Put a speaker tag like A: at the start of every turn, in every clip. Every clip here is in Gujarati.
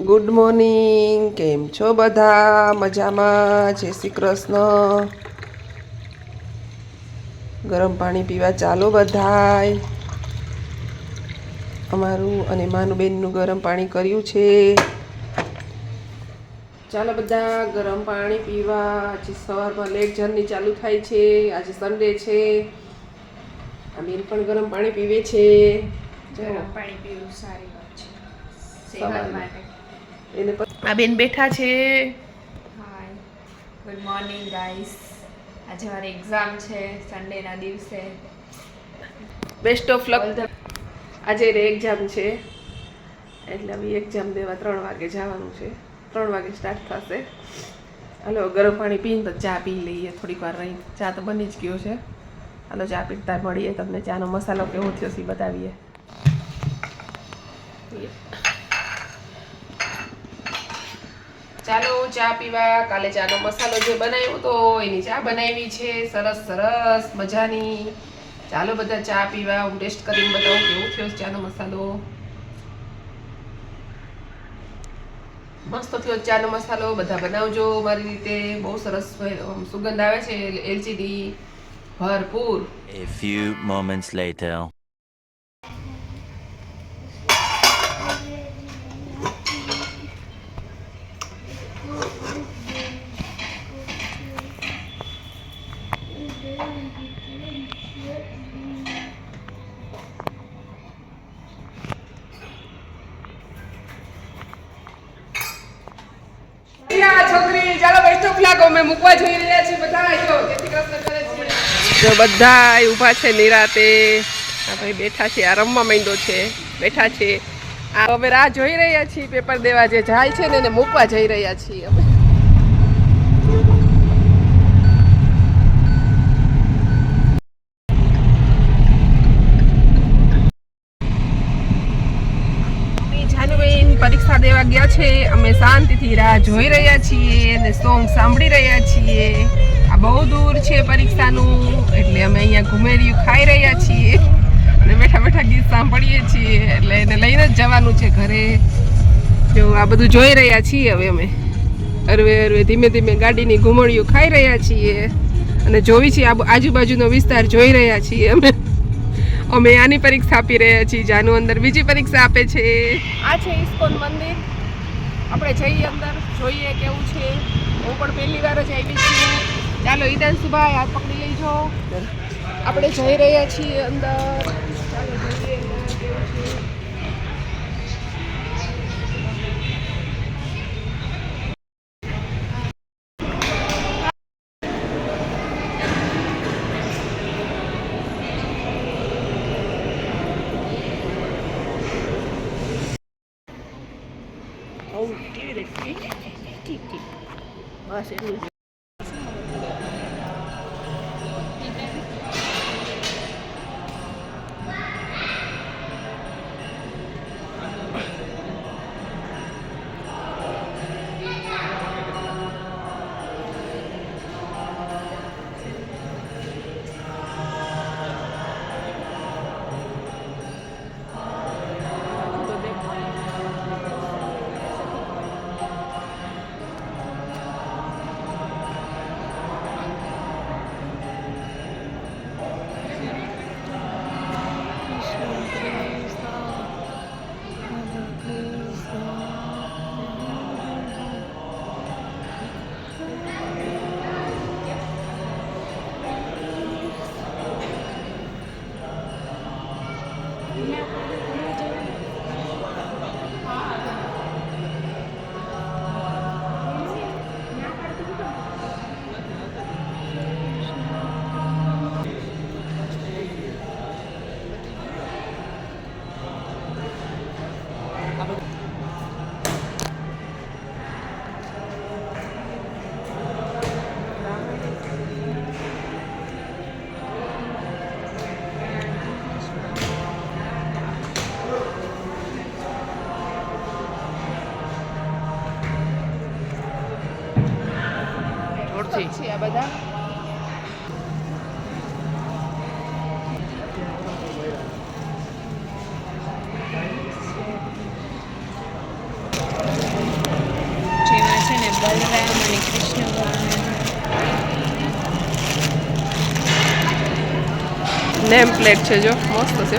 A: ગુડ મોર્નિંગ કેમ છો બધા? મજામાં? જય શ્રી કૃષ્ણ. ગરમ પાણી પીવા ચાલો બધાય. અમારું અને માનુબેનનું ગરમ પાણી કર્યું છે. ચાલો બધા ગરમ પાણી પીવા. આજે સવારમાં લેટ જર્ની ચાલુ થાય છે. આજે સન્ડે છે. આ બેન પણ ગરમ પાણી પીવે છે.
B: ગરમ પાણી પીવું સારી વાત છે. સેહત માટે.
A: એને આ બેન બેઠા છે.
B: હાય ગુડ મોર્નિંગ ગાઈસ આજે મારી એક્ઝામ છે સન્ડેના દિવસે.
A: બેસ્ટ ઓફ લક આજે રે એક્ઝામ છે. એટલે હવે એક્ઝામ દેવા ત્રણ વાગે જવાનું છે. ત્રણ વાગે સ્ટાર્ટ થશે. હલો ગરમ પાણી પીને તો ચા પી લઈએ. થોડીક વાર રહી ચા તો બની જ ગયો છે. હાલો ચા પીતા મળીએ. તમને ચાનો મસાલો કેવો થયો છે બતાવીએ. ચાલો ચા પીવા. કાલે ચાનો મસાલો જે બનાવ્યો તો એની ચા બનાવી છે. સરસ સરસ, મજાની. ચાલો બધા ચા પીવા. હું ટેસ્ટ કરીને બતાવું કેવું થયો ચાનો મસાલો. મસ્ત થયો ચાનો મસાલો. બધા બનાવજો. મારી રીતે બહુ સરસ સુગંધ આવે છે. એલચીની ભરપૂર.
C: A few moments later.
A: છોકરી, ચાલો બેઠો ફ્લાગો મેં મૂકવા જઈ રહ્યા છીએ બધા. આવ્યો જેથી કૃષ્ણ જો બધા ઊભા છે નિરાતે. આ ભાઈ બેઠા છે, આ રમવા માંડ્યો છે. બેઠા છે. આ હવે રાહ જોઈ રહ્યા છીએ, પેપર દેવા જે જાય છે ને એને મૂકવા જઈ રહ્યા છીએ અમે અમે જાનુબેન પરીક્ષા દેવા ગયા છે અમે શાંતિથી રાહ જોઈ રહ્યા છીએ અને સોંગ સાંભળી રહ્યા છીએ. આ બહુ દૂર છે પરીક્ષાનું, એટલે અમે અહીંયા ઘુમેરિયું ખાઈ રહ્યા છીએ. અને બેઠા બેઠા ગીત સાંભળીએ છીએ, એટલે એને લઈને જ જવાનું છે ઘરે. જો, આ બધું જોઈ રહ્યા છીએ હવે અમે. અરવે અરવે ધીમે ધીમે ગાડીની ઘુમડીઓ ખાઈ રહ્યા છીએ. અને જોઈ છીએ આજુબાજુનો વિસ્તાર જોઈ રહ્યા છીએ અમે. અમે આની પરીક્ષા આપી રહ્યા છીએ, જાનું અંદર બીજી પરીક્ષા આપે છે. આ છે ઇસ્કોન મંદિર. આપણે જઈએ અંદર જોઈએ કેવું છે. હું પણ પહેલી વાર જ આવી છું. ચાલો ઈદાંશુભાઈ હાથ પકડી લેજો. આપણે જઈ રહ્યા છીએ અંદર. ચાલો જોઈએ. બસ એટલું minha પક્ષી છે ને બલરામ
B: અને કૃષ્ણ ભગવાન
A: નેમ પ્લેટ છે જો મસ્ત છે.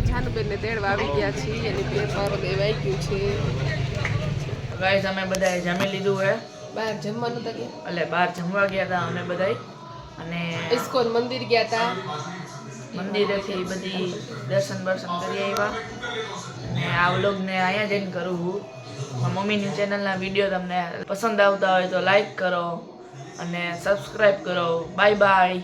D: આપણે
A: જાનુબેનને તેડવા આવી ગયા છીએ. એની પેપર દેવાઈ ગયું છે.
E: ગાઈસ અમે બધાએ જમી લીધું હે.
A: બહાર જમવાનું તો ગયા
E: એટલે બહાર જમવા ગયા હતા અમે બધાય અને
A: ઇસ્કોન મંદિર ગયા હતા
E: મંદિરેથી બધી દર્શન બર્શન કરી આવ્યા. અને આ વ્લોગને અહીંયા જઈને કરું હું. મમ્મીની ચેનલના વીડિયો તમને પસંદ આવતા હોય તો લાઈક કરો અને સબસ્ક્રાઈબ કરો. Bye bye